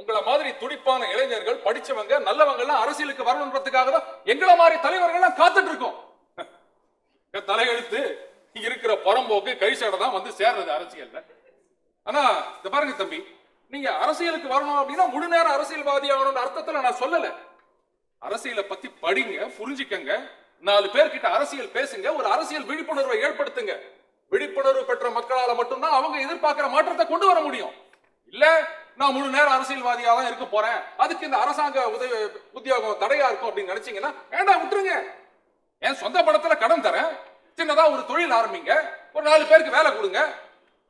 உங்களை மாதிரி துடிப்பான இளைஞர்கள் படிச்சவங்க நல்லவங்க எல்லாம் அரசியலுக்கு வரணுன்றதுக்காக தான் எங்களை மாதிரி தலைவர்கள் எல்லாம் காத்துட்டு இருக்கோம் தலையெழுத்து இருக்கிற புறம்போக்கு கைசடை தான் வந்து சேர்றது அரசியல்ல. ஆனா இந்த பாருங்க தம்பி நீங்க அரசியலுக்கு வரணும் அப்படின்னா முழு நேரம் அரசியல்வாதி ஆகணும்னு அர்த்தத்துல நான் சொல்லல. அரசியலை பத்தி படிங்க புரிஞ்சுக்கங்க நாலு பேர்கிட்ட அரசியல் பேசுங்க ஒரு அரசியல் விழிப்புணர்வை ஏற்படுத்துங்க. விழிப்புணர்வு பெற்ற மக்களால மட்டும்தான் அவங்க எதிர்பார்க்கிற மாற்றத்தை கொண்டு வர முடியும். இல்ல நான் முழு நேரம் அரசியல்வாதியா தான் இருக்க போறேன். அதுக்கு இந்த அரசாங்க உதவி உத்தியோகம் தடையா இருக்கும் அப்படின்னு நினைச்சீங்கன்னா வேண்டாம் விட்டுருங்க. என் சொந்த படத்துல கடன் தரேன்? சின்னதா ஒரு தொழில் ஆரம்பிங்க. ஒரு நாலு பேருக்கு வேலை கொடுங்க.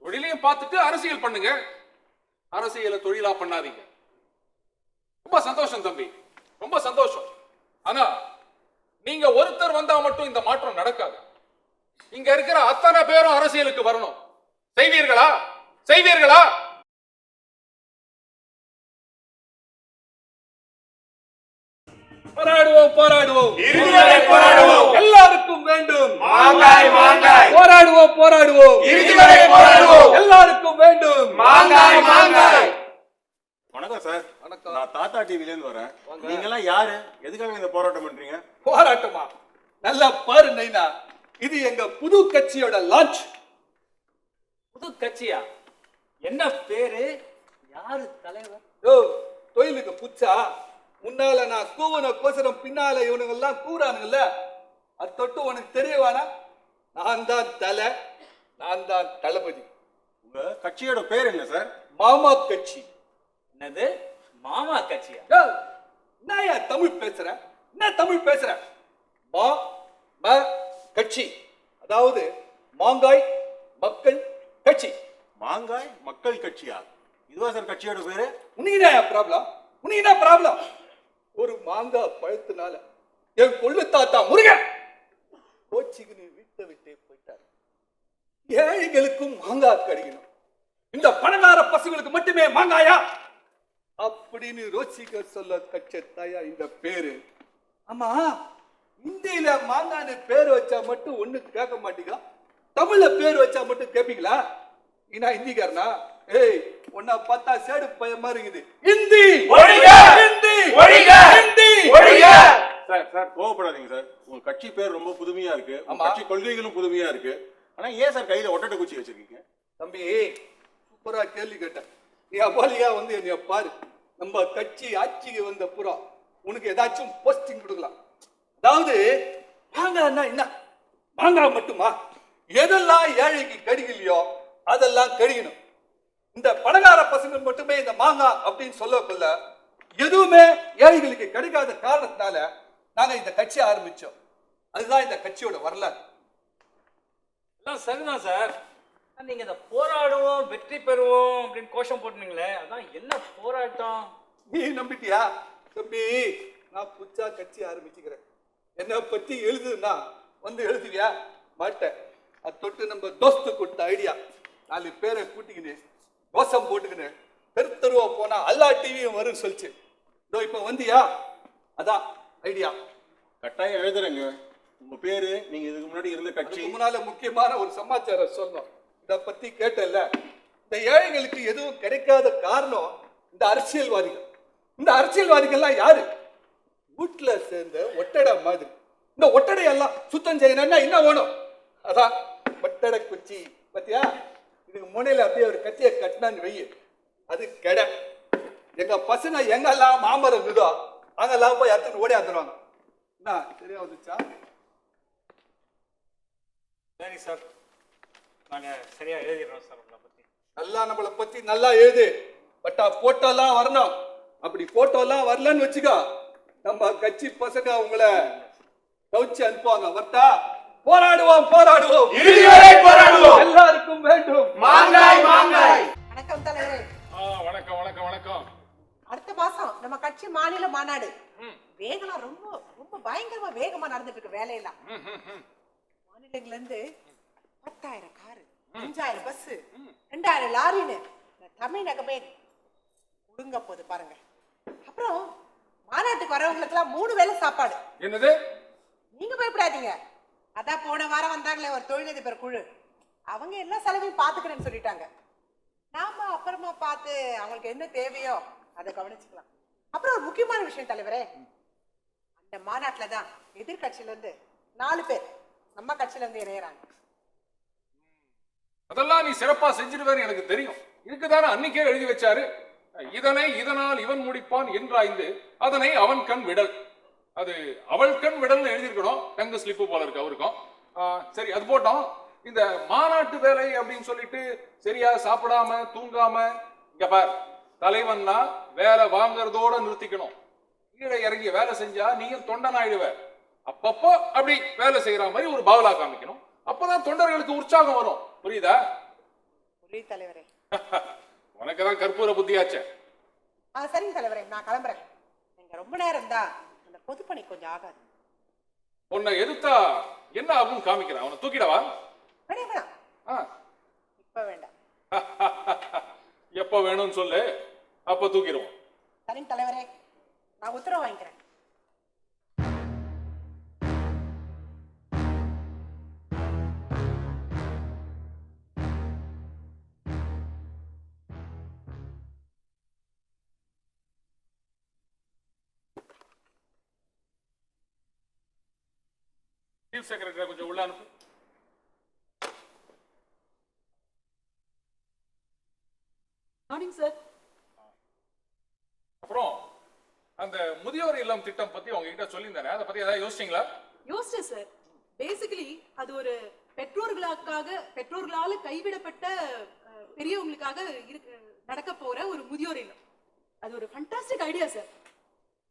தொழிலையும் பார்த்துட்டு அரசியல் பண்ணுங்க. அரசியலை தொழிலா பண்ணாதீங்க. ரொம்ப சந்தோஷம் தம்பி. ரொம்ப சந்தோஷம். ஆனா நீங்க ஒருத்தர் வந்தா மட்டும் இந்த மாற்றம் நடக்காது. இங்க இருக்கிற அத்தனை பேரும் அரசியலுக்கு வரணும். செய்வீர்களா? செய்வீர்களா? போராடுவோம் போராடுவோம். போராடுவோம். எல்லாருக்கும் வேண்டும். மாங்காய் மாங்காய். போராடுவோம் போராடுவோம். இறுதி வரை போராடுவோம். எல்லாருக்கும் வேண்டும். மாங்காய் மாங்காய். வணக்கம் சார். வணக்கம். நான் தாத்தா டிவில இருந்து வரேன். நீங்க எல்லாம் யாரு? எதுக்காக இந்த போராட்டம் பண்றீங்க? போராட்டமா? நல்லா பாரு நைனா. இது எங்க புது கட்சியோட லான்ச் புது கட்சியா? என்ன பேரு? யாரு தலைவர்? யோ தொழிலுக்கு புச்சா? முன்னால நான் கூவன கோசரம் பின்னால இவனுங்க எல்லாம் கூறானுங்கல்ல அது தொட்டு உனக்கு தெரிய வேணாம் நான் தான் தலை நான் தான் தளபதி. உங்க கட்சியோட பேர் என்ன சார்? மாமா கட்சி. என்னது? மாமா கட்சியா? ஏய், என்னய்யா தமிழ் பேசுற? என்ன தமிழ் பேசுற? மா ம கட்சி. அதாவது மாங்காய் மக்கள் கட்சி. மாங்காய் மக்கள் கட்சியா? இதுவா சார் கட்சியோட பேரு? உனக்கு என்ன ப்ராப்ளம் உனக்கு என்ன ப்ராப்ளம் ஒரு மாங்காய் பழுத்துனால என் கொள்ளு தாத்தா முருகன் கோச்சிக்குன்னு வீட்டை விட்டே போயிட்டார். ஏழைகளுக்கும் மாங்காய் கிடைக்கணும். இந்த பணக்கார பசங்களுக்கு மட்டுமே மாங்காயா? அப்படின்னு ரோசிகர் சொல்ல கட்சத்தாயா இந்த பேரு. ஆமா. இந்தியில மாங்கான்னு பேர் வச்சா மட்டும் ஒண்ணு கேட்க மாட்டீங்க தமிழ்ல பேர் வச்சா மட்டும் கேப்பீங்களா? நீனா ஹிந்திக்காரனா? ஏய் உன்னை பார்த்தா சேடு பையன் மாதிரி இருக்குது. ஹிந்தி! ஒழிக! ஹிந்தி! ஒழிக! ஹிந்தி! ஒழிக! சார் சார் கோவப்படாதீங்க சார். உங்க கட்சி பேர் ரொம்ப புதுமையா இருக்கு. உங்க. கட்சி கொள்கைகளும் புதுமையா இருக்கு. ஆனா ஏன் சார் கையில ஒட்டட்டை குச்சி வச்சிருக்கீங்க? தம்பி சூப்பரா கேள்வி கேட்டேன். நீ அபாலியா வந்து என்னைய பாரு. நம்ம கட்சி ஆட்சிக்கு வந்த புறம் உனக்கு ஏதாச்சும் போஸ்டிங் கொடுக்கலாம். அதாவது மாங்காய்னா என்ன? மாங்காய் மட்டுமா? எதெல்லாம் ஏழைக்கு கடிக்கலையோ அதெல்லாம் கடிக்கணும். இந்த பணக்கார பசங்க மட்டுமே இந்த மாங்காய் அப்படின்னு சொல்லக்குள்ள எதுவுமே ஏழைகளுக்கு கிடைக்காத காரணத்தினால நாங்க இந்த கட்சி ஆரம்பிச்சோம். அதுதான் இந்த கட்சியோட வரலாறு. எல்லாம் சரிதான் சார். நீங்க இந்த போராடுவோம் வெற்றி பெறுவோம் அப்படின்னு கோஷம் போட்டுனீங்களே அதான் என்ன போராட்டம்? நீ நம்பிட்டியா? தம்பி நான் புதுசா கட்சி ஆரம்பிச்சுக்கிறேன். என்னை பத்தி எழுதுனா வந்து எழுதுவியா? மாட்டேன். அது தொட்டு நம்ம தோஸ்து கொடுத்த ஐடியா நாலு பேரை கூட்டிக்கின்னு கோஷம் போட்டுக்கின்னு தெரு தெருவா போனா எல்லா டிவியும் வரும்னு சொல்லிச்சு. இதோ இப்ப வந்தியா? அதான் ஐடியா கட்டாயம் எழுதுறேங்க. உங்க பேரு நீங்க இதுக்கு முன்னாடி இருந்த கட்சி. முன்னால முக்கியமான ஒரு சமாச்சாரம் சொல்லணும். இத பத்தி கேட்டல இந்த ஏழைகளுக்கு எதுவும் கிடைக்காத காரணம் இந்த அரசியல்வாதிகள். இந்த அரசியல்வாதிகள்லாம் யாரு? வீட்டுல சேர்ந்த ஒட்டடை மாதிரி. இந்த ஒட்டடை எல்லாம் சுத்தம் செய்யணும்னா என்ன வேணும்? அதான் ஒட்டடை குச்சி பாத்தியா? இதுக்கு முனையில அப்படியே ஒரு கத்தியை கட்டினான்னு வெயி. அது கெடை. எங்க பசங்க எங்கெல்லாம் மாமரம் இருக்குதோ அங்கெல்லாம் போய் எடுத்துட்டு ஓடி வந்துருவாங்க என்ன சரியா வந்துச்சா? சரி சார். நாங்க சரியா எழுதிடுறோம் சார் உங்களை பத்தி. நல்லா நம்மளை பத்தி நல்லா எழுது. பட்டா போட்டோலாம் வரணும். அப்படி போட்டோலாம் வரலன்னு வச்சுக்கோ. நம்ம கட்சி பசங்க உங்களை கவுச்சி அனுப்புவாங்க. வட்டா போராடுவோம் போராடுவோம். இறுதி வரை போராடுவோம். எல்லாருக்கும் வேண்டும். மாங்காய் மாங்காய். வணக்கம் தலைவரே. வணக்கம் வணக்கம் வணக்கம். அடுத்த மாசம் நம்ம கட்சி மாநில மாநாடு. வேகலாம் ரொம்ப ரொம்ப பயங்கரமா வேகமா நடந்துட்டு இருக்கு வேலையெல்லாம். மாநிலங்கள்ல இருந்து பத்தாயிரம் காரு அஞ்சாயிரம் பஸ் ரெண்டாயிரம் லாரின்னு தமிழகமே குடுங்க போகுது பாருங்க. அப்புறம் மாநாட்டுக்கு வரவங்களுக்கெல்லாம் மூணு வேளை சாப்பாடு. என்னது? நீங்க பயப்படாதீங்க. அதான் போன வாரம் வந்தாங்களே ஒரு தொழிலதிபர் குழு. அவங்க எல்லா செலவையும் பாத்துக்கிறேன்னு சொல்லிட்டாங்க. நாம அப்புறமா பார்த்து அவங்களுக்கு என்ன தேவையோ அதை கவனிச்சுக்கலாம். அப்புறம் ஒரு முக்கியமான விஷயம் தலைவரே. அந்த மாநாட்டுல தான் எதிர்கட்சியில இருந்து நாலு பேர் நம்ம கட்சியில இருந்து இணையறாங்க. அதெல்லாம் நீ சிறப்பா செஞ்சிருவேன்னு எனக்கு தெரியும். இதுக்குதானே அன்னைக்கே எழுதி வச்சாரு. இதனை இதனால் இவன் முடிப்பான் என்றாய்ந்து அதனை அவன் கண் விடல். அது அவள் கண் விடல்னு எழுதியிருக்கணும். டங்கு ஸ்லிப்பு போல இருக்கு அவருக்கும். சரி அது போட்டோம். இந்த மாநாட்டு வேலை அப்படின்னு சொல்லிட்டு சரியா சாப்பிடாம தூங்காம இங்க பார் தலைவன்னா வேலை வாங்குறதோட நிறுத்திக்கணும். கீழே இறங்கி வேலை செஞ்சா நீயும் தொண்டன் ஆயிடுவ அப்பப்போ அப்படி வேலை செய்யற மாதிரி ஒரு பாவலா காமிக்கணும். அப்பதான் தொண்டர்களுக்கு உற்சாகம் வரும். புரியுதா? புரியுது தலைவரே. உனக்கு தான் கற்பூர புத்தியாச்சே. ஆ சரிங்க தலைவரே நான் கிளம்புறேன். நீங்க ரொம்ப நேரம் தான் அந்த பொதுப்பணி கொஞ்சம் ஆகாது. உன்னை எதிர்த்தா என்ன ஆகும் காமிக்கிறேன் அவனை தூக்கிடவா? வேணாம் வேணாம் ஆ. இப்ப வேண்டாம். எப்ப வேணும்னு சொல்லு அப்ப தூக்கிடுவோம். சரிங்க தலைவரே நான் உத்தரவு வாங்கிக்கிறேன். சீஃப் செக்ரட்டரி கொஞ்சம் உள்ள அனுப்பு. மார்னிங் சார் அப்புறம் அந்த முதியோர் இல்லம் திட்டம் பத்தி உங்ககிட்ட சொல்லியிருந்தானே அதை பத்தி ஏதாவது யோசிச்சீங்களா? யோசிச்சேன் சார் பேசிக்கலி அது ஒரு பெற்றோர்களுக்காக பெற்றோர்களால கைவிடப்பட்ட பெரியவங்களுக்காக இருக்க- நடக்க போற ஒரு முதியோர் இல்லம். அது ஒரு ஃபண்டாஸ்டிக் ஐடியா சார்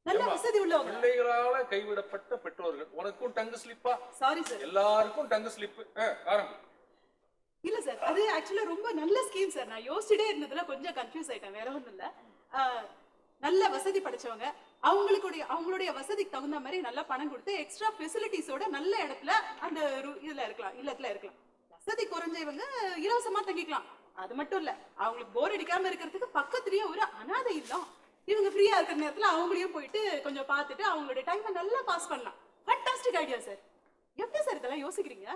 நல்ல வசதி உள்ளவங்க. பிள்ளைகளால கைவிடப்பட்ட பெற்றோர்கள். உனக்கும் டங்கு ஸ்லிப்பா? சாரி சார் எல்லாருக்கும் டங்கு ஸ்லிப்பு. ஆரம்பி. இல்ல சார் அது ஆக்சுவலா ரொம்ப நல்ல ஸ்கீம் சார் நான் யோசிச்சுட்டே இருந்ததுல கொஞ்சம் கன்ஃபியூஸ் ஆயிட்டேன். வேற ஒண்ணும் இல்ல. நல்ல வசதி படைச்சவங்க. அவங்களுடைய அவங்களுடைய வசதிக்கு தகுந்த மாதிரி நல்லா பணம் கொடுத்து எக்ஸ்ட்ரா ஃபெசிலிட்டிஸோட நல்ல இடத்துல அந்த இதுல இருக்கலாம் இல்லத்துல இருக்கலாம். வசதி குறைஞ்சவங்க இலவசமா தங்கிக்கலாம். அது மட்டும் இல்ல. அவங்களுக்கு போர் அடிக்காம இருக்கிறதுக்கு பக்கத்துலயே ஒரு அனாதை இல்லம். இவங்க ஃப்ரீயா இருக்கிற நேரத்துல அவங்களையும் போயிட்டு கொஞ்சம் பார்த்துட்டு அவங்களுடைய டைமை நல்லா பாஸ் பண்ணலாம். ஃபண்டாஸ்டிக் ஐடியா சார் எப்படி சார் இதெல்லாம் யோசிக்கிறீங்க?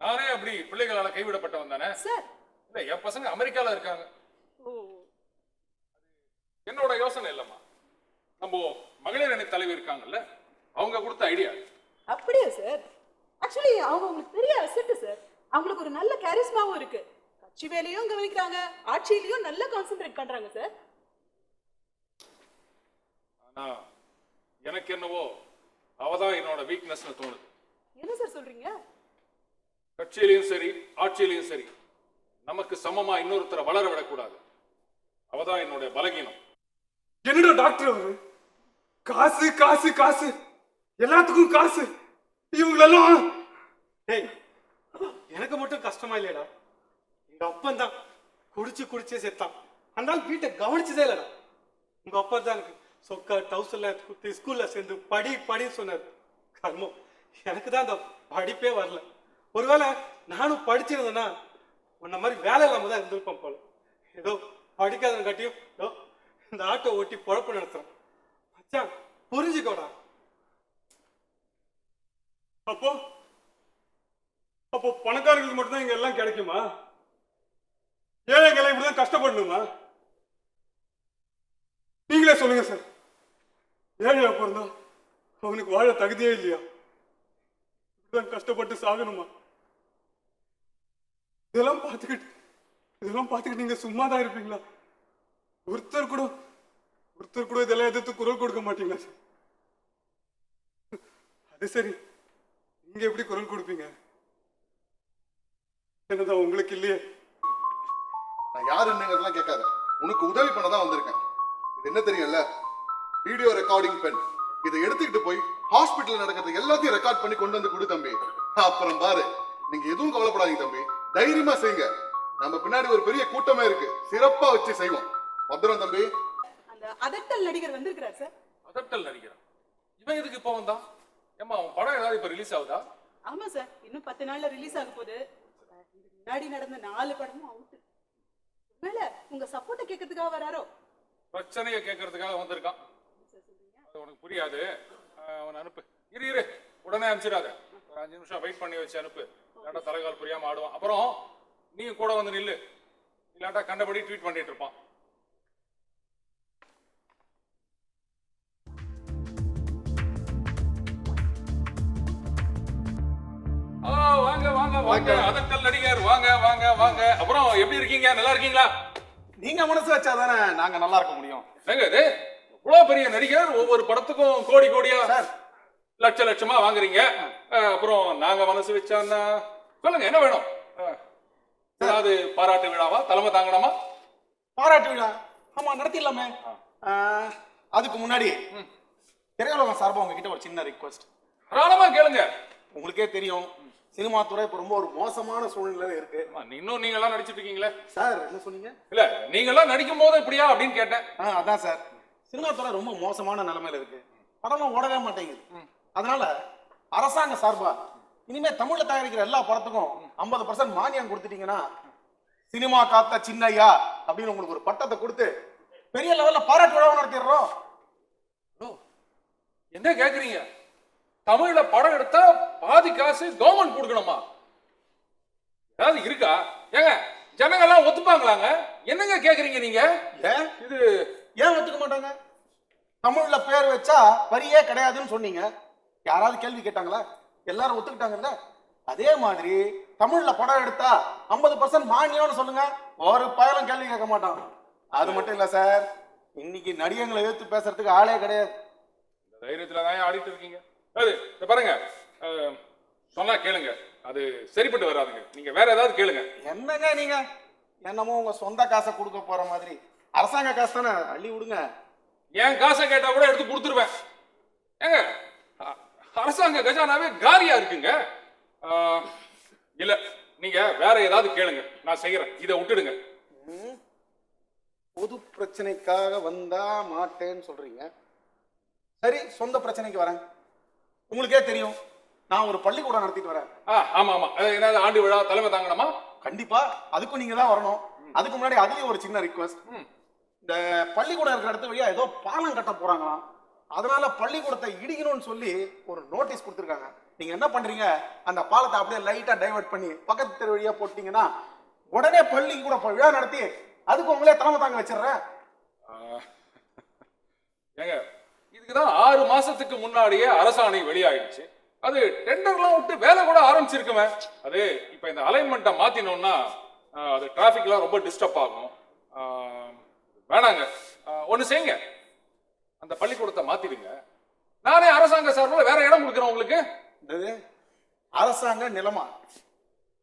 நானே அப்படி பிள்ளைகளால கைவிடப்பட்டவன் தானே? சார் இல்ல என் பசங்க அமெரிக்கால இருக்காங்க. ஓ. என்னோட யோசனை இல்லம்மா. நம்ம மகளிர் அணி தலைவர் இருக்காங்கல்ல அவங்க கொடுத்த ஐடியா அப்படியா சார் ஆக்சுவலி அவங்க உங்களுக்கு பெரிய அசெட் சார் அவங்களுக்கு ஒரு நல்ல கேரிஸ்மாவும் இருக்கு. கட்சி வேலையும் கவனிக்கிறாங்க ஆட்சியிலையும் நல்லா கான்சென்ட்ரேட் பண்றாங்க சார் ஆனா எனக்கு என்னவோ அவதான் என்னோட வீக்னஸ்னு தோணுது. என்ன சார் சொல்றீங்க? கட்சியிலையும் சரி ஆட்சியிலையும் சரி நமக்கு சமமா இன்னொருத்தரை வளர விடக்கூடாது. அவதான் என்னுடைய பலகீனம். என்னடா டாக்டர் அவரு? காசு காசு காசு. எல்லாத்துக்கும் காசு. இவங்களெல்லாம் டேய் எனக்கு மட்டும் கஷ்டமா இல்லையடா. எங்க அப்பன் தான் குடிச்சு குடிச்சே செத்தான். அதனால வீட்டை கவனிச்சதே இல்லடா. உங்க அப்பா தான் எனக்கு சொக்கா டவுசர்ல குத்தி ஸ்கூல்ல சேர்ந்து படி படின்னு சொன்னார். கர்மம். எனக்கு தான் அந்த படிப்பே வரல. ஒருவேளை நானும் படிச்சிருந்தேன்னா உன்ன மாதிரி வேலை இல்லாம தான் இருந்திருப்பேன் போல. ஏதோ படிக்காதவன் கட்டியும் ஏதோ இந்த ஆட்டோ ஓட்டி பொழப்பு நடத்துறேன். மச்சான் புரிஞ்சுக்கோடா. அப்போ அப்போ பணக்காரங்களுக்கு மட்டும்தான் இங்க எல்லாம் கிடைக்குமா? ஏழைகளை இப்படிதான் கஷ்டப்படணுமா? நீங்களே சொல்லுங்க சார். ஏழையா பிறந்தா? அவனுக்கு வாழ தகுதியே இல்லையா? இப்படிதான் கஷ்டப்பட்டு சாகணுமா? இதெல்லாம் பார்த்துக்கிட்டு இதெல்லாம் பார்த்துக்கிட்டு நீங்க சும்மா தான் இருப்பீங்களா? ஒருத்தர் கூட ஒருத்தர் கூட இதெல்லாம் எதிர்த்து குரல் கொடுக்க மாட்டீங்களா சார்? அது சரி. நீங்க எப்படி குரல் கொடுப்பீங்க? என்னதான் உங்களுக்கு இல்லையே? நான் யாருன்னுங்கிறதெல்லாம் கேட்காத. உனக்கு உதவி பண்ணதான் வந்திருக்கேன். இது என்ன தெரியும்ல? வீடியோ ரெக்கார்டிங் பென் இதை எடுத்துக்கிட்டு போய் ஹாஸ்பிட்டல் நடக்கிறது எல்லாத்தையும் ரெக்கார்ட் பண்ணி கொண்டு வந்து கொடு தம்பி. அப்புறம் பாரு நீங்க எதுவும் கவலைப்படாதீங்க தம்பி. தைரியமா செய்யுங்க. நம்ம பின்னாடி ஒரு பெரிய கூட்டமே இருக்கு. சிறப்பா வச்சு செய்வோம். பத்திரம் தம்பி. அந்த அதட்டல் நடிகர் வந்திருக்கிறார் சார். அதட்டல் நடிக்கிறான் இவன் எதுக்கு இப்போ வந்தான்? ஏம்மா அவன் படம் ஏதாவது இப்ப ரிலீஸ் ஆகுதா? ஆமா சார். இன்னும் பத்து நாள்ல ரிலீஸ் ஆக போகுது. முன்னாடி நடந்த நாலு படமும் அவுட் மேல உங்க சப்போர்ட்டை கேட்கறதுக்காக வராரோ? பிரச்சனையை கேட்கறதுக்காக வந்திருக்கான். உனக்கு புரியாது. அவனை அனுப்பு. இரு இரு. உடனே அனுப்பிச்சிடாத. ஒரு அஞ்சு நிமிஷம் வெயிட் பண்ணி வச்சு அனுப்பு. இல்லாட்டா தலைகால் புரியாம ஆடுவான். அப்புறம் நீ கூட வந்து நில்லு. இல்லாட்டா கண்டபடி ட்வீட் பண்ணிட்டு இருப்பான். வாங்க வாங்க வாங்க. அதற்கல் நடிகர் வாங்க வாங்க வாங்க. அப்புறம் எப்படி இருக்கீங்க? நல்லா இருக்கீங்களா? நீங்க மனசு வச்சாதானே நாங்க நல்லா இருக்க முடியும். எங்க இது? இவ்வளவு பெரிய நடிகர் ஒவ்வொரு படத்துக்கும் கோடி கோடியா. லட்ச லட்சமா வாங்குறீங்க. அப்புறம் நாங்க மனசு வச்சான்னா சொல்லுங்க என்ன வேணும்? ஏதாவது பாராட்டு விழாவா? தலைமை தாங்கணுமா? பாராட்டு விழா? ஆமா நடத்திடலாமே. அதுக்கு முன்னாடி திரையுலகம் சார்பா உங்ககிட்ட ஒரு சின்ன ரிக்வெஸ்ட் தாராளமா கேளுங்க. உங்களுக்கே தெரியும். சினிமா துறை இப்ப ரொம்ப ஒரு மோசமான சூழ்நிலையில இருக்கு. இன்னும் நீங்க எல்லாம் நடிச்சிட்டு இருக்கீங்களே? சார் என்ன சொன்னீங்க? இல்ல நீங்க எல்லாம் நடிக்கும் போது இப்படியா அப்படின்னு கேட்டேன். அதான் சார். சினிமா ரொம்ப மோசமான நிலைமையில இருக்கு. படம்லாம் ஓடவே மாட்டேங்குது. அதனால அரசாங்க சார்பா இனிமே தமிழ்ல தயாரிக்கிற எல்லா படத்துக்கும் ஐம்பது பர்சன்ட் மானியம் கொடுத்துட்டீங்கன்னா சினிமா காத்த சின்னையா அப்படின்னு உங்களுக்கு ஒரு பட்டத்தை கொடுத்து பெரிய லெவல்ல பாராட்டு விழாவை நடத்திடுறோம். என்ன கேக்குறீங்க? தமிழ்ல படம் எடுத்தா பாதி காசு கவர்மெண்ட் கொடுக்கணுமா? ஏதாவது இருக்கா? ஏங்க ஜனங்க எல்லாம் ஒத்துப்பாங்களாங்க? என்னங்க கேக்குறீங்க நீங்க? இது ஏன் ஒத்துக்க மாட்டாங்க? தமிழ்ல பேர் வச்சா வரியே கிடையாதுன்னு சொன்னீங்க. யாராவது கேள்வி கேட்டாங்களா? எல்லாரும் ஒத்துக்கிட்டாங்கல்ல? அதே மாதிரி தமிழ்ல படம் எடுத்தா ஐம்பது பர்சன்ட் மானியம்னு சொல்லுங்க. ஒரு பயலும் கேள்வி கேட்க மாட்டான். அது மட்டும் இல்ல சார் இன்னைக்கு நடிகங்களை எதிர்த்து பேசுறதுக்கு ஆளே கிடையாது. தைரியத்துல தான் ஆடிட்டு இருக்கீங்க? அது பாருங்க. சொன்னா கேளுங்க. அது சரிப்பட்டு வராதுங்க. நீங்க வேற ஏதாவது கேளுங்க. என்னங்க நீங்க? என்னமோ உங்க சொந்த காசை கொடுக்க போற மாதிரி. அரசாங்க காசு தானே? அள்ளி விடுங்க. என் காசை கேட்டா கூட எடுத்து கொடுத்துருவேன். ஏங்க அரசாங்க கஜானாவே காலியா இருக்குங்க? இல்ல நீங்க வேற ஏதாவது கேளுங்க. நான் செய்யறேன் இதை விட்டுடுங்க. பொது பிரச்சனைக்காக வந்தா மாட்டேன்னு சொல்றீங்க. சரி சொந்த பிரச்சனைக்கு வரேன். உங்களுக்கே தெரியும் நான் ஒரு பள்ளிக்கூடம் நடத்திட்டு வரேன். ஆ, ஆமா ஆமா. என்னது ஆண்டு விழா தலைமை தாங்கணுமா? கண்டிப்பா அதுக்கும் நீங்க தான் வரணும். அதுக்கு முன்னாடி அதுலயும் ஒரு சின்ன ரிக்வஸ்ட் இந்த பள்ளிக்கூடம் இருக்கிற இடத்து வழியா ஏதோ பாலம் கட்ட போறாங்களாம். அதனால பள்ளிக்கூடத்தை இடிக்கணும்னு சொல்லி ஒரு நோட்டீஸ் கொடுத்துருக்காங்க. நீங்க என்ன பண்றீங்க? அந்த பாலத்தை அப்படியே லைட்டா டைவர்ட் பண்ணி பக்கத்து தெரு வழியா போட்டீங்கன்னா உடனே பள்ளிக்கூட விழா நடத்தி அதுக்கு உங்களே தலைமை தாங்க வச்சிடுறேன். ஏங்க இதுக்குதான் ஆறு மாசத்துக்கு முன்னாடியே அரசாணை வெளியாயிடுச்சு. அது டெண்டர்லாம் விட்டு வேலை கூட ஆரம்பிச்சிருக்குமே. அது இப்ப இந்த அலைன்மெண்ட்டை மாத்தினோம்னா அது டிராஃபிக்லாம் ரொம்ப டிஸ்டர்ப் ஆகும். வேணாங்க. ஒண்ணு செய்யுங்க. அந்த பள்ளிக்கூடத்தை மாத்திடுங்க. நானே அரசாங்க சார்பில் வேற இடம் கொடுக்குறேன் உங்களுக்கு. அரசாங்க நிலமா?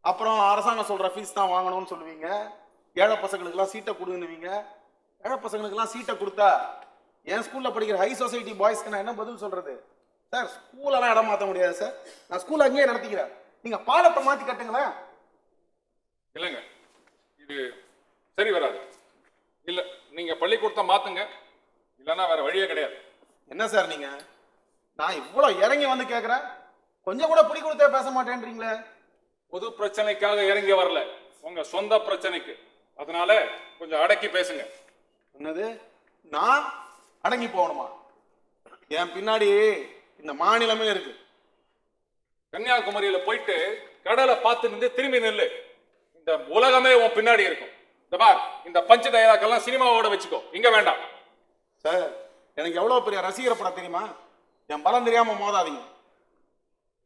அப்புறம் அரசாங்கம் சொல்ற ஃபீஸ் தான் வாங்கணும்னு சொல்லுவீங்க. ஏழை பசங்களுக்கெல்லாம் சீட்டை கொடுன்னுவீங்க ஏழை பசங்களுக்கெல்லாம் சீட்டை கொடுத்தா என் ஸ்கூல்ல படிக்கிற ஹை சொசைட்டி பாய்ஸ்க்கு நான் என்ன பதில் சொல்றது? சார் ஸ்கூலெல்லாம் இடம் மாற்ற முடியாது சார். நான் ஸ்கூல் அங்கேயே நடத்திக்கிறேன். நீங்க பாலத்தை மாத்தி கட்டுங்களேன். இல்லைங்க. இது சரி வராது. இல்ல. நீங்க பள்ளிக்கூடத்தை மாத்துங்க. இல்லைன்னா வேற வழியே கிடையாது. என்ன சார் நீங்க? நான் இவ்வளவு இறங்கி வந்து கேட்கறேன் கொஞ்சம் கூட பிடி கொடுத்தே பேச மாட்டேன்றீங்களே. பொது பிரச்சனைக்காக இறங்கி வரல. உங்க சொந்த பிரச்சனைக்கு. அதனால கொஞ்சம் அடக்கி பேசுங்க. என்னது? நான் அடங்கி போகணுமா? என் பின்னாடி இந்த மாநிலமே இருக்கு. கன்னியாகுமரியில போயிட்டு கடலை பார்த்து நின்று திரும்பி நில்லு. இந்த உலகமே உன் பின்னாடி இருக்கும். பார் இந்த பஞ்ச டயலாக்கெல்லாம் சினிமாவோட வச்சுக்கோ. இங்க வேண்டாம். சார் எனக்கு எவ்வளவு பெரிய ரசிகர் படம் தெரியுமா? என் பலம் தெரியாம மோதாதீங்க.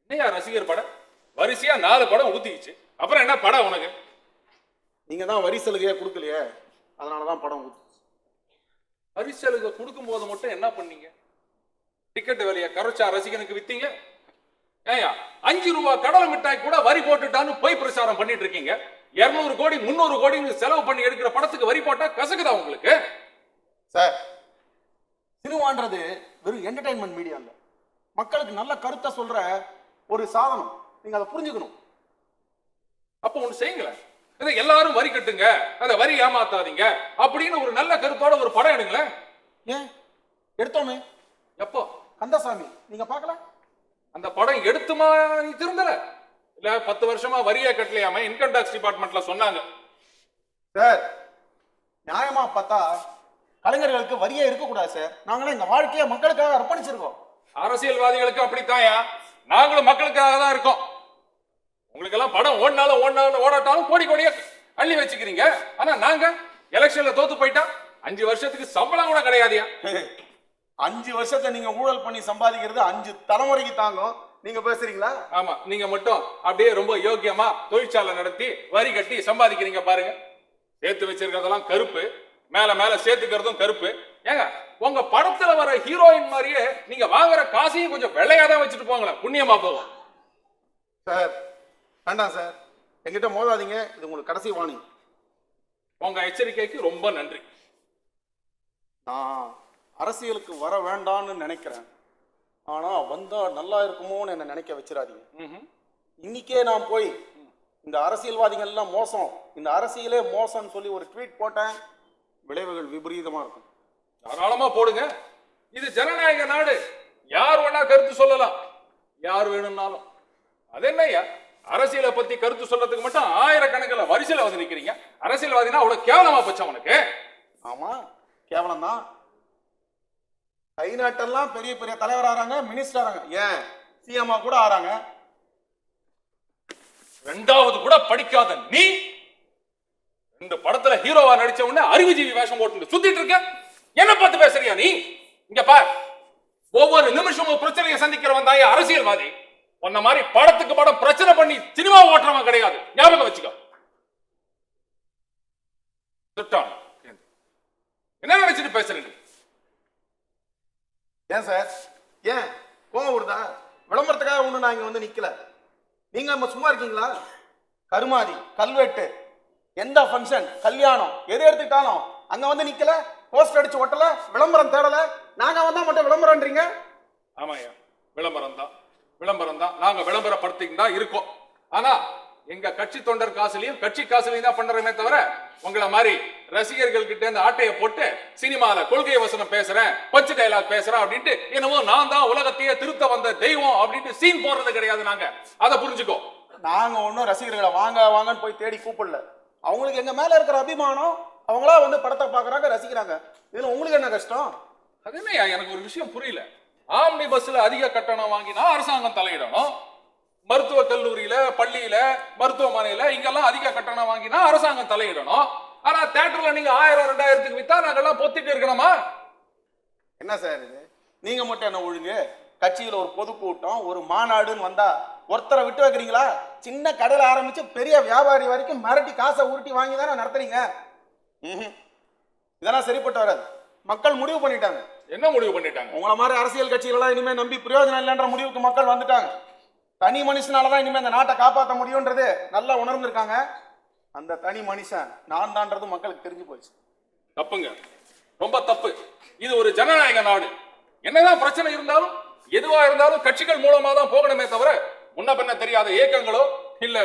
என்னையா ரசிகர் படம்? வரிசையா நாலு படம் ஊத்திக்கிச்சு. அப்புறம் என்ன படம் உனக்கு? நீங்க தான் வரி சலுகையே கொடுக்கலையே. அதனாலதான் படம் ஊத்துச்சு. பரிசலுகை கொடுக்கும் போது மட்டும் என்ன பண்ணீங்க? டிக்கெட் விலையை கரைச்சா ரசிகனுக்கு வித்தீங்க? ஏயா அஞ்சு ரூபா கடலை மிட்டாய் கூட வரி போட்டுட்டான்னு பொய் பிரச்சாரம் பண்ணிட்டு இருக்கீங்க. இருநூறு கோடி முந்நூறு கோடின்னு செலவு பண்ணி எடுக்கிற படத்துக்கு வரி போட்டா கசக்குதா உங்களுக்கு? சார் சினிமான்றது வெறும் என்டர்டைன்மெண்ட் மீடியா இல்ல. மக்களுக்கு நல்ல கருத்தை சொல்ற ஒரு சாதனம். நீங்க அதை புரிஞ்சுக்கணும். அப்போ ஒண்ணு செய்யுங்களேன். இதை எல்லாரும் வரி கட்டுங்க. அதை வரி ஏமாத்தாதீங்க. அப்படின்னு ஒரு நல்ல கருத்தோட ஒரு படம் எடுங்களேன். ஏன்? எடுத்தோமே. எப்போ? கந்தசாமி. நீங்க பார்க்கல? அந்த படம் எடுத்துமா நீ திருந்தல? இல்ல பத்து வருஷமா வரியே கட்டலையாம இன்கம் டாக்ஸ் டிபார்ட்மெண்ட்ல சொன்னாங்க. சார் நியாயமா பார்த்தா கலைஞர்களுக்கு வரியே இருக்கக்கூடாது சார். நாங்களே எங்க வாழ்க்கையை மக்களுக்காக அர்ப்பணிச்சிருக்கோம். அரசியல்வாதிகளுக்கு அப்படித்தான்யா? நாங்களும் மக்களுக்காக தான் இருக்கோம். உங்களுக்கு எல்லாம் படம் ஓடினாலும் ஓடினாலும் ஓடாட்டாலும் கோடி கோடியா அள்ளி வச்சுக்கிறீங்க. ஆனா நாங்க எலெக்ஷன்ல தோத்து போயிட்டா அஞ்சு வருஷத்துக்கு சம்பளம் கூட கிடையாதுயா? அஞ்சு வருஷத்தை நீங்க ஊழல் பண்ணி சம்பாதிக்கிறது அஞ்சு தலைமுறைக்கு தாங்கும். நீங்க பேசுறீங்களா? ஆமா நீங்க மட்டும் அப்படியே ரொம்ப யோக்கியமா தொழிற்சாலை நடத்தி வரி கட்டி சம்பாதிக்கிறீங்க பாருங்க. சேர்த்து வச்சிருக்கிறதெல்லாம் கருப்பு மேல மேல சேர்த்துக்கிறதும் கருப்பு. ஏங்க உங்க படத்துல வர ஹீரோயின் மாதிரியே நீங்க வாங்குற காசையும் கொஞ்சம் வெள்ளையா தான் வச்சுட்டு போங்களேன். புண்ணியமா போகும் சார் வேண்டாம் சார். என்கிட்ட மோதாதீங்க. இது உங்களுக்கு கடைசி வாணி உங்க எச்சரிக்கைக்கு ரொம்ப நன்றி. நான் அரசியலுக்கு வர வேண்டாம்னு நினைக்கிறேன். ஆனா வந்தா நல்லா இருக்குமோன்னு என்ன நினைக்க வச்சிடாதீங்க. இன்னைக்கே நான் போய் இந்த அரசியல்வாதிகள் எல்லாம் மோசம். இந்த அரசியலே மோசம்னு சொல்லி ஒரு ட்வீட் போட்டேன். விளைவுகள் விபரீதமா இருக்கும். தாராளமா போடுங்க. இது ஜனநாயக நாடு. யார் வேணா கருத்து சொல்லலாம். யார் வேணும்னாலும். அது என்னய்யா அரசியலை பத்தி கருத்து சொல்றதுக்கு மட்டும் ஆயிரக்கணக்கில் வரிசையில வந்து நிக்கிறீங்க. அரசியல்வாதினா அவ்வளவு கேவலமா போச்சு அவனுக்கு. ஆமா கேவலம் தான் கை நாட்டெல்லாம் பெரிய பெரிய தலைவர் ஆறாங்க மினிஸ்டர் ஆறாங்க. ஏன்? சிஎம்ஆ கூட ஆறாங்க. ரெண்டாவது கூட படிக்காத நீ இந்த படத்துல ஹீரோவா நடிச்ச உடனே அறிவுஜீவி வேஷம் போட்டு சுத்திட்டு இருக்க. என்ன பார்த்து பேசுறியா நீ? இங்க பார். ஒவ்வொரு நிமிஷமும் பிரச்சனையை சந்திக்கிறவன் தான் அரசியல்வாதி. உன்ன மாதிரி படத்துக்கு படம் பிரச்சனை பண்ணி சினிமா ஓட்டுறவன் கிடையாது. ஞாபகம் வச்சுக்கோ. என்ன நினைச்சிட்டு பேசுறீங்க? ஏன் சார்? ஏன்? கோவம் வருதா? விளம்பரத்துக்காக ஒன்று நான் இங்கே வந்து நிற்கல நீங்கள் நம்ம சும்மா இருக்கீங்களா? கருமாதி கல்வெட்டு எந்த ஃபங்க்ஷன் கல்யாணம் எது எடுத்துக்கிட்டாலும் அங்கே வந்து நிற்கல போஸ்ட் அடிச்சு ஒட்டல விளம்பரம் தேடல. நாங்கள் வந்தால் மட்டும் விளம்பரம்ன்றீங்க? ஆமாய்யா. விளம்பரம் தான் விளம்பரம் தான் நாங்கள் விளம்பரப்படுத்திட்டு தான் இருக்கோம். ஆனால் எங்க கட்சி தொண்டர் காசுலயும் கட்சி காசுலயும் தான் பண்றோமே தவிர உங்களை மாதிரி ரசிகர்கள் கிட்ட இருந்து ஆட்டைய போட்டு சினிமால கொள்கை வசனம் பேசுறேன் பஞ்சு டைலாக் பேசுறேன் அப்படின்ட்டு என்னமோ நான் தான் உலகத்தையே திருத்த வந்த தெய்வம் அப்படின்ட்டு சீன் போடுறது கிடையாது நாங்க. அதை புரிஞ்சுக்கோ. நாங்க ஒன்றும் ரசிகர்களை வாங்க வாங்கன்னு போய் தேடி கூப்பிடல. அவங்களுக்கு எங்க மேல இருக்கிற அபிமானம் அவங்களா வந்து படத்தை பார்க்கறாங்க ரசிக்கிறாங்க. இதுல உங்களுக்கு என்ன கஷ்டம்? அது என்னய்யா? எனக்கு ஒரு விஷயம் புரியல. ஆம்னி பஸ்ல அதிக கட்டணம் வாங்கினா அரசாங்கம் தலையிடணும். மருத்துவ கல்லூரியில பள்ளியில மருத்துவமனையில இங்கெல்லாம் அதிக கட்டணம் வாங்கினா அரசாங்கம் தலையிடணும். ஆனா தியேட்டர்ல நீங்க ஆயிரம் ரெண்டாயிரத்துக்கு வித்தா நாங்கெல்லாம் பொத்திட்டு இருக்கணுமா? என்ன சார் இது? நீங்க மட்டும் என்ன ஒழுங்கு? கட்சியில ஒரு பொதுக்கூட்டம் ஒரு மாநாடுன்னு வந்தா ஒருத்தரை விட்டு வைக்கிறீங்களா? சின்ன கடையில ஆரம்பிச்சு பெரிய வியாபாரி வரைக்கும் மிரட்டி காசை உருட்டி வாங்கி தானே நடத்துறீங்க. இதெல்லாம் சரிப்பட்டு வராது. மக்கள் முடிவு பண்ணிட்டாங்க. என்ன முடிவு பண்ணிட்டாங்க? உங்கள மாதிரி அரசியல் கட்சிகளெல்லாம் இனிமே நம்பி பிரயோஜனம் இல்லைன்ற முடிவுக்கு மக்கள் வந்துட்டாங்க. தனி மனுஷனால தான் இனிமே இந்த நாட்டை காப்பாற்ற முடியுன்றது நல்லா உணர்ந்திருக்காங்க. அந்த தனி மனுஷன் நான் தான்றது மக்களுக்கு தெரிஞ்சு போச்சு. தப்புங்க. ரொம்ப தப்பு. இது ஒரு ஜனநாயக நாடு. என்னதான் பிரச்சனை இருந்தாலும் எதுவா இருந்தாலும் கட்சிகள் மூலமா தான் போகணுமே தவிர முன்ன பின்ன தெரியாத இயக்கங்களோ இல்ல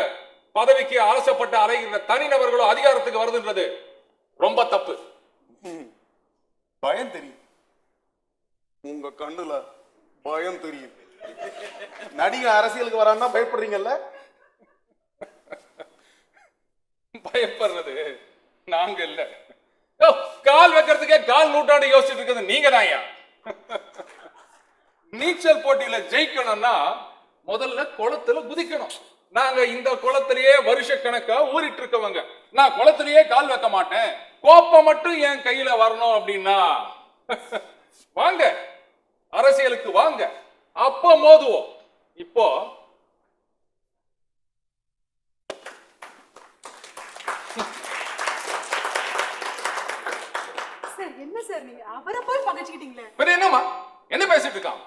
பதவிக்கு ஆசைப்பட்டு அலைகிற தனிநபர்களோ அதிகாரத்துக்கு வருதுன்றது ரொம்ப தப்பு. பயம் தெரியும். உங்க கண்ணுல பயம் தெரியும். நடிகர் அரசியலுக்கு வரான்னா பயப்படுறீங்கல்ல? பயப்படுறது நாங்க இல்ல. கால் வைக்கிறதுக்கே கால் நூற்றாண்டு யோசிச்சுட்டு இருக்கிறது நீங்க தான் நீச்சல் போட்டியில ஜெயிக்கணும்னா முதல்ல குளத்துல குதிக்கணும். நாங்க இந்த குளத்திலேயே வருஷ கணக்கா ஊறிட்டு இருக்கவங்க. நான் குளத்திலேயே கால் வைக்க மாட்டேன். கோப்பம் மட்டும் என் கையில வரணும் அப்படின்னா வாங்க. அரசியலுக்கு வாங்க. அப்ப மோதுவோம். இப்போ சார் என்ன சார் நீங்க? அவரை போய் பகச்சுக்கிட்டீங்களே. பின்ன என்னம்மா? என்ன பேசிட்டு இருக்கான்?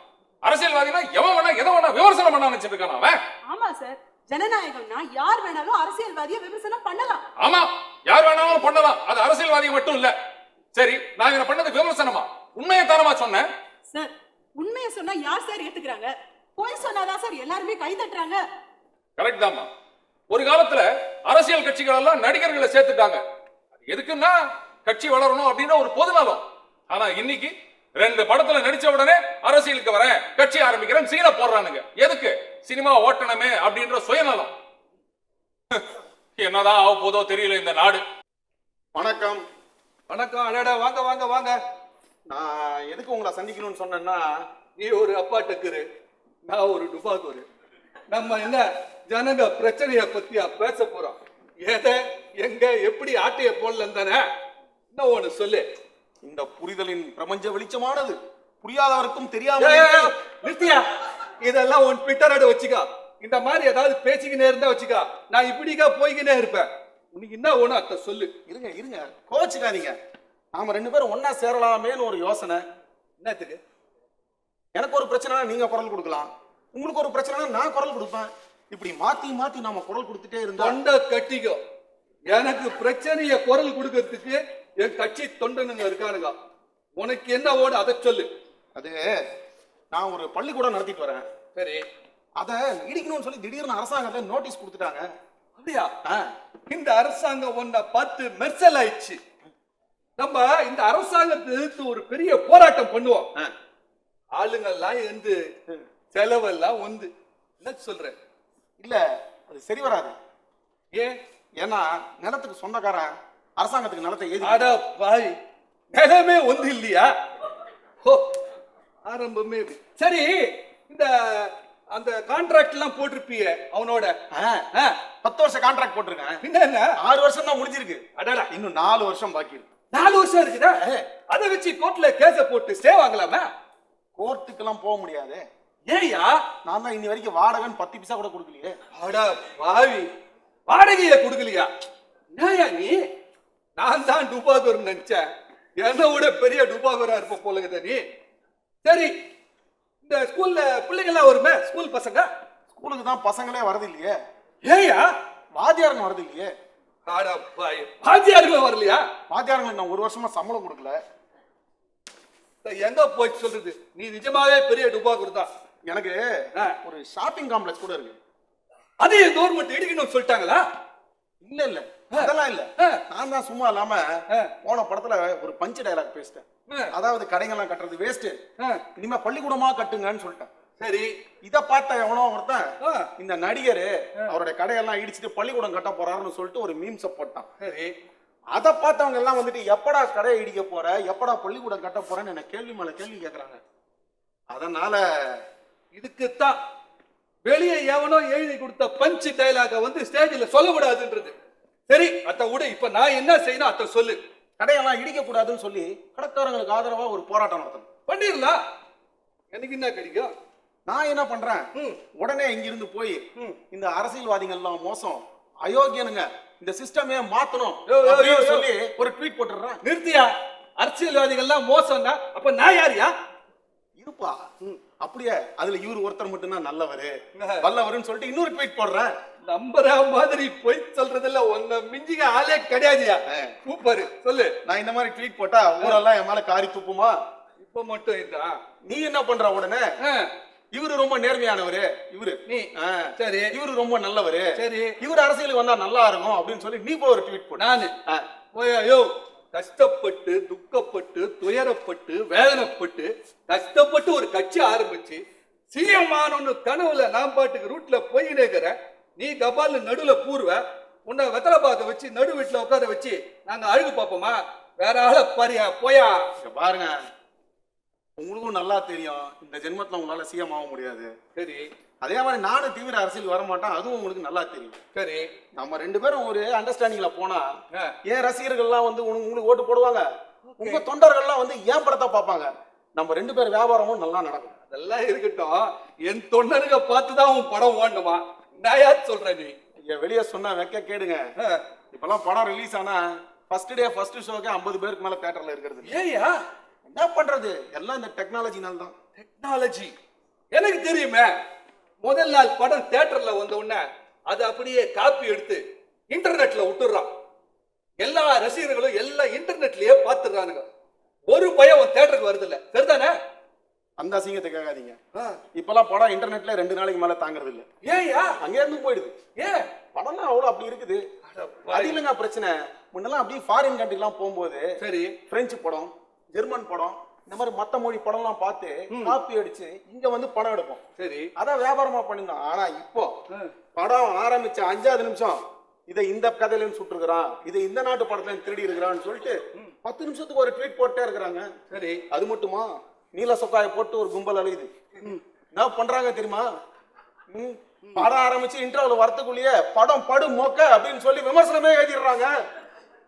அரசியல்வாதினா எவன் வேணா எதை வேணா விமர்சனம் பண்ண நினைச்சிட்டு இருக்கான் அவன்? ஆமா சார். ஜனநாயகம்னா யார் வேணாலும் அரசியல்வாதியை விமர்சனம் பண்ணலாம். ஆமா யார் வேணாலும் பண்ணலாம். அது அரசியல்வாதி மட்டும் இல்ல. சரி நான் இவனை பண்ணது விமர்சனமா? உண்மையை தரமா சொன்னேன்? சார் உண்மையை சொன்னா யார் சார் ஏத்துக்கிறாங்க? பொய் சொன்னாதான் சார் எல்லாருமே கை தட்டுறாங்க. கரெக்ட் தாம்மா. ஒரு காலத்துல அரசியல் கட்சிகள் எல்லாம் நடிகர்களை சேர்த்துட்டாங்க. அது எதுக்குன்னா கட்சி வளரணும் அப்படின்னு ஒரு பொதுநலம் ஆனா இன்னைக்கு ரெண்டு படத்துல நடிச்ச உடனே அரசியலுக்கு வரேன் கட்சி ஆரம்பிக்கிறேன் சீனை போடுறானுங்க. எதுக்கு? சினிமா ஓட்டணுமே அப்படின்ற சுயநலம். என்னதான் ஆக போதோ தெரியல இந்த நாடு. வணக்கம். வணக்கம் அடடா வாங்க வாங்க வாங்க. நான் எதுக்கு உங்களை சந்திக்கணும்னு சொன்னேன்னா நீ ஒரு அப்பா டக்குரு நான் ஒரு டுபாக்கூரு நம்ம என்ன ஜனங்க பிரச்சனைய பத்தியா பேச போறோம்? எதை எங்க எப்படி ஆட்டைய போடலன்னு தானே? என்ன ஒண்ணு சொல்லு. இந்த புரிதலின் பிரபஞ்ச வெளிச்சமானது. புரியாதவருக்கும் ஏய், நிறுத்தியா? இதெல்லாம் உன் ட்விட்டரோட வச்சுக்கோ. இந்த மாதிரி ஏதாவது பேசிக்கினே இருந்தா வச்சுக்கோ. நான் இப்படிக்கா போய்க்கினே இருப்பேன். உனக்கு என்ன ஒண்ணு அத்தை சொல்லு. இருங்க இருங்க. கோச்சுக்காதீங்க நாம ரெண்டு பேரும் ஒண்ணா சேரலாமேன்னு ஒரு யோசனை. என்னத்துக்கு? எனக்கு ஒரு பிரச்சனைனா நீங்க குரல் கொடுக்கலாம். உங்களுக்கு ஒரு பிரச்சனைனா நான் குரல் கொடுப்பேன். இப்படி மாத்தி மாத்தி நாம குரல் கொடுத்துட்டே இருந்தா தொண்டை கட்டிக்கோ. எனக்கு பிரச்சனைய குரல் கொடுக்கறதுக்கு என் கட்சி தொண்டனுங்க இருக்கானுங்க. உனக்கு என்ன ஓடு அதை சொல்லு. அது நான் ஒரு பள்ளிக்கூடம் நடத்திட்டு வரேன். சரி. அதை இடிக்கணும்னு சொல்லி திடீர்னு அரசாங்கத்துல நோட்டீஸ் கொடுத்துட்டாங்க. அப்படியா? இந்த அரசாங்கம் ஒன்ன பார்த்து மெர்சல் ஆயிடுச்சு. நம்ம இந்த அரசாங்கத்தை எதிர்த்து ஒரு பெரிய போராட்டம் பண்ணுவோம். ஆ. ஆளுங்கெல்லாம் இருந்து செலவெல்லாம் வந்து என்ன சொல்றேன் இல்ல அது சரி வராது. ஏன்? ஏன்னா நிலத்துக்கு சொந்தக்காரன் அரசாங்கத்துக்கு நிலத்தை ஏதி பாய் நிலமே ஒன்று இல்லையா? ஓ ஆரம்பமே. சரி இந்த அந்த கான்ட்ராக்ட் எல்லாம் போட்டிருப்பிய அவனோட? பத்து வருஷம் கான்ட்ராக்ட் போட்டிருக்கேன். என்ன? ஆறு வருஷம் தான் முடிஞ்சிருக்கு. அடடா. இன்னும் நாலு வருஷம் பாக்கி இருக்கு. நாலு வருஷம் இருக்குதா? அதை வச்சு கோர்ட்ல கேஸ போட்டு ஸ்டே வாங்கலாமா? கோர்ட்டுக்கெல்லாம் போக முடியாது. ஏய்யா. நான் தான் இன்னி வரைக்கும் வாடகைன்னு பத்து பைசா கூட கொடுக்கலையே. அட பாவி. வாடகைய கொடுக்கலையா? என்னயா நீ? நான் தான் டுபாகூர் நினைச்சேன். என்னை விட பெரிய டுபாகூரா இருப்ப போலகுத நீ. சரி இந்த ஸ்கூல்ல பிள்ளைங்க எல்லாம் வருமே? ஸ்கூல் பசங்க? ஸ்கூலுக்கு தான் பசங்களே வரது இல்லையே ஏயா வாத்தியாருங்க வரது இல்லையே வாத்தியார்களும் வரலையா? வாத்தியாருங்களுக்கு நான் ஒரு வருஷமா சம்பளம் கொடுக்கல. எங்க போய் சொல்றது? நீ நிஜமாவே பெரிய டுபாகூர் தான். எனக்கு ஆ. ஒரு ஷாப்பிங் காம்ப்ளெக்ஸ் கூட இருக்கு. அதையும் கவர்மெண்ட் இடிக்கணும்னு சொல்லிட்டாங்களா? இல்ல இல்ல. அதெல்லாம் இல்ல. ஆ. நான் தான் சும்மா இல்லாம ஆ. போன படத்துல ஒரு பஞ்சு டயலாக் பேசிட்டேன். ஆ. அதாவது கடைங்கெல்லாம் கட்டுறது வேஸ்ட் ஆ, இனிமே பள்ளிக்கூடமா கட்டுங்கன்னு சொல்லிட்டேன். சரி இத பார்த்த எவனோ ஒருத்தன். இந்த நடிகர் அவருடைய கடையெல்லாம் இடிச்சிட்டு பள்ளிக்கூடம் கட்ட போறாருன்னு சொல்லிட்டு ஒரு மீம்ஸ போட்டான். சரி. அதை பார்த்தவங்க எல்லாம் வந்துட்டு எப்படா கடையை இடிக்க போற எப்படா பள்ளிக்கூடம் கட்ட போறேன்னு என்ன கேள்வி மேல கேள்வி கேக்குறாங்க. அதனால இதுக்குத்தான் வெளியே எவனோ எழுதி கொடுத்த பஞ்சு டைலாக வந்து ஸ்டேஜில் சொல்லக்கூடாதுன்றது. சரி அத்த விட இப்ப நான் என்ன செய்யணும் அத்த சொல்லு. கடையெல்லாம் இடிக்க கூடாதுன்னு சொல்லி கடைக்காரங்களுக்கு ஆதரவா ஒரு போராட்டம் நடத்தணும். பண்ணிடலாம். எனக்கு என்ன கிடைக்கும்? நான் என்ன பண்றேன். உடனே இங்கிருந்து போய் இந்த அரசியல்வாதிகள் எல்லாம் மோசம். அயோக்கியனுங்க. இந்த சிஸ்டமே மாத்தணும். சொல்லி ஒரு ட்வீட் போட்டுடுறேன். நிறுத்தியா? அரசியல்வாதிகள்லாம் மோசம்னா அப்ப நான் யாரியா இருப்பா. அப்படியே அதுல இவரு ஒருத்தர் மட்டும்தான் நல்லவரு. வல்லவருன்னு சொல்லிட்டு இன்னொரு ட்வீட் போடுறேன். நம்புற மாதிரி பொய் சொல்றதுல உன்னை மிஞ்சிக ஆளே கிடையாதுயா சூப்பர் சொல்லு. நான் இந்த மாதிரி ட்வீட் போட்டா ஊரெல்லாம் என் மேல காரி துப்புமா இப்ப மட்டும் இதுதான் நீ என்ன பண்ற உடனே? இவரு ரொம்ப நேர்மையானவரு. இவரு. நீ. சரி. இவரு ரொம்ப நல்லவரு. சரி. இவரு அரசியலுக்கு வந்தா நல்லா இருக்கும் அப்படின்னு சொல்லி நீ போய் ஒரு ட்வீட் போட்ட நானு. ஐயோ கஷ்டப்பட்டு துக்கப்பட்டு துயரப்பட்டு வேதனைப்பட்டு கஷ்டப்பட்டு ஒரு கட்சி ஆரம்பிச்சு சிஎம் ஆனோன்னு கனவுல நான் பாட்டுக்கு ரூட்ல போய் நேக்கிறேன். நீ கபால்னு நடுவுல பூர்வ உன்னை வெத்தலை பார்க்க வச்சு நடு வீட்டுல உட்கார வச்சு நாங்க அழுகு பார்ப்போமா? வேற ஆளை பாரியா போயா. பாருங்க. உங்களுக்கும் நல்லா தெரியும் இந்த ஜென்மத்துல உங்களால சிஎம் ஆக முடியாது. சரி. அதே மாதிரி நானும் தீவிர அரசியல் வர மாட்டேன் அதுவும் உங்களுக்கு நல்லா தெரியும். சரி. நம்ம ரெண்டு பேரும் ஒரு அண்டர்ஸ்டாண்டிங்ல போனா. ஏன் ரசிகர்கள்லாம் வந்து உங்களுக்கு ஓட்டு போடுவாங்க? உங்க தொண்டர்கள்லாம் வந்து ஏன் படத்தை பார்ப்பாங்க? நம்ம ரெண்டு பேர் வியாபாரமும் நல்லா நடக்கும். அதெல்லாம் இருக்கட்டும். என் தொண்டனுங்க பார்த்து தான் உன் படம் ஓடணுமா நான் யார் சொல்றேன் நீ? இங்க வெளியே சொன்னா வெக்க கேடுங்க. இப்பெல்லாம் படம் ரிலீஸ் ஆனா ஃபர்ஸ்ட் டே ஃபர்ஸ்ட் ஷோக்கே ஐம்பது பேருக்கு மேல தியேட்டர்ல இருக்கிறது இல்ல. என்ன பண்றது? எல்லாம் இந்த டெக்னாலஜினால தான் டெக்னாலஜி எனக்கு தெரியுமே முதல் நாள் படம் தியேட்டர்ல வந்த உடனே அதை அப்படியே காப்பி எடுத்து இன்டர்நெட்ல விட்டுறான் எல்லா ரசிகர்களும் எல்லாம் இன்டர்நெட்லயே பாத்துறானுங்க ஒரு பயம் உன் தியேட்டருக்கு வருது இல்ல சரிதானே? அந்த அசிங்கத்தை கேட்காதீங்க. இப்பெல்லாம் படம் இன்டர்நெட்ல ரெண்டு நாளைக்கு மேல தாங்குறது இல்ல ஏய்யா? அங்கே இருந்து போயிடுது. ஏன்? படம்லாம் அவ்வளவு அப்படி இருக்குது. அது இல்லைங்க பிரச்சனை. முன்னெல்லாம் அப்படியே ஃபாரின் கண்ட்ரிலாம் போகும்போது சரி. பிரெஞ்சு படம் ஜெர்மன் படம் இந்த மாதிரி மத்த மொழி படம்லாம் பார்த்து காப்பி அடிச்சு இங்க வந்து படம் எடுப்போம். சரி. அதான் வியாபாரமா பண்ணிருந்தோம் ஆனா இப்போ படம் ஆரம்பிச்ச அஞ்சாவது நிமிஷம் இதை இந்த கதையில சுட்டுருக்கிறான் இதை இந்த நாட்டு படத்துல திருடி இருக்கிறான்னு சொல்லிட்டு பத்து நிமிஷத்துக்கு ஒரு ட்வீட் போட்டே இருக்கிறாங்க. சரி. அது மட்டுமா? நீல சொக்காயை போட்டு ஒரு கும்பல் அலையுது என்ன பண்றாங்க தெரியுமா? படம் ஆரம்பிச்சு இன்டர்வல் வரத்துக்குள்ளேயே படம் படு மொக்க அப்படின்னு சொல்லி விமர்சனமே எழுதிடுறாங்க.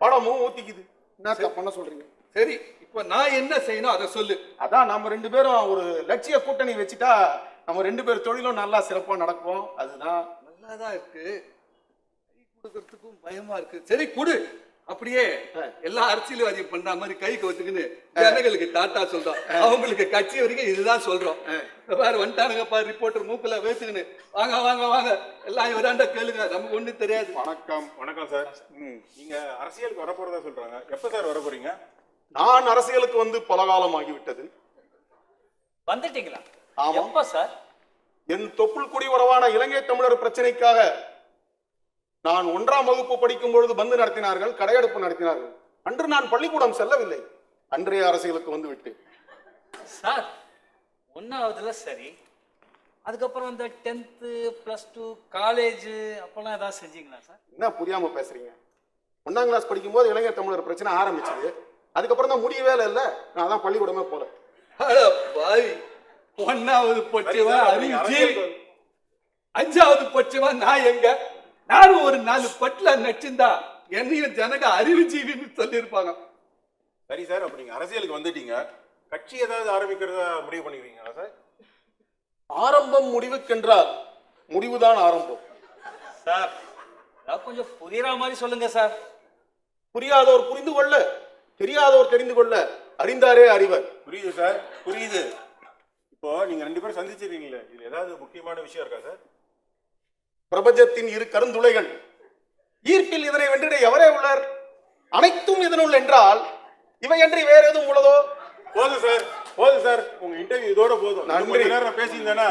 படமும் ஊத்திக்குது. என்ன பண்ண சொல்றீங்க? சரி. இப்ப நான் என்ன செய்யணும் அதை சொல்லு. அதான் நம்ம ரெண்டு பேரும் ஒரு லட்சிய கூட்டணி வச்சுட்டா நம்ம ரெண்டு பேர் தொழிலும் நல்லா சிறப்பா நடக்கும். அதுதான். நல்லாதான் இருக்கு. கை கொடுக்கறதுக்கும் பயமா இருக்கு. சரி குடு. அப்படியே எல்லா அரசியல்வாதியும் பண்ற மாதிரி கை கோத்துக்குன்னு ஜனங்களுக்கு டாட்டா சொல்றோம். அவங்களுக்கு கட்சி வரைக்கும் இதுதான் சொல்றோம். பாரு வந்துட்டானுங்க பாரு ரிப்போர்ட்டர் மூக்குல வேத்துக்குன்னு. வாங்க வாங்க வாங்க. எல்லாம் இவராண்ட கேளுங்க. நமக்கு ஒண்ணும் தெரியாது. வணக்கம் வணக்கம் சார். நீங்க அரசியலுக்கு வர போறதா சொல்றாங்க. எப்ப சார் வர போறீங்க நான் அரசியலுக்கு வந்து பல காலம் ஆகிவிட்டது வந்துட்டீங்களா ஆமா. சார்? என் தொப்புள் குடி உறவான இலங்கை தமிழர் பிரச்சனைக்காக நான் ஒன்றாம் வகுப்பு படிக்கும் பொழுது பந்து நடத்தினார்கள் கடையெடுப்பு நடத்தினார்கள். அன்று நான் பள்ளிக்கூடம் செல்லவில்லை. அன்றைய அரசியலுக்கு வந்து விட்டேன். சார் ஒன்றாவதுல சரி அதுக்கப்புறம் இந்த டென்த்து ப்ளஸ் டூ காலேஜ் அப்போல்லாம் ஏதாவது செஞ்சீங்களா சார்? என்ன புரியாம பேசுறீங்க? ஒன்னாம் கிளாஸ் படிக்கும்போது இளைஞர் தமிழர் பிரச்சனை ஆரம்பிச்சது. அதுக்கப்புறம் தான் முடியவே இல்லை. நான் தான் பள்ளிக்கூடமே பாவி. ஒன்னாவது ஜீவி அரசியலுக்கு அஞ்சாவது பட்சவன் நான் எங்க? நானும் ஒரு நாலு பட்டுல நச்சிருந்தா என்னையும் ஜனங்க அறிவு ஜீவின்னு சொல்லியிருப்பாங்க. சரி சார் அப்ப நீங்க அரசியலுக்கு வந்துட்டீங்க. கட்சி ஏதாவது ஆரம்பிக்கிறதா முடிவு பண்ணிக்கிறீங்களா சார்? ஆரம்பம் முடிவுக்கென்றால் முடிவுதான் ஆரம்பம். சார் கொஞ்சம் புரியுற மாதிரி சொல்லுங்க சார். புரியாதோர் புரிந்து கொள்ள. தெரியாதோர் தெரிந்து கொள்ள அறிந்தாரே அறிவர். புரியுது சார் புரியுது. இப்போ நீங்க ரெண்டு பேரும் சந்திச்சிருக்கீங்களே இது ஏதாவது முக்கியமான விஷயம் இருக்கா சார்? பிரபஞ்சத்தின் இரு கருந்துளைகள். ஈர்ப்பில் இதனை வென்றிட எவரே உள்ளார்? அனைத்தும் இதனுள் என்றால் இவையன்றி வேற எதுவும் உள்ளதோ? போதும் சார் போதும் சார். உங்க இன்டர்வியூ இதோட போதும். நன்றி. நேரம் பேசியிருந்தேன்னா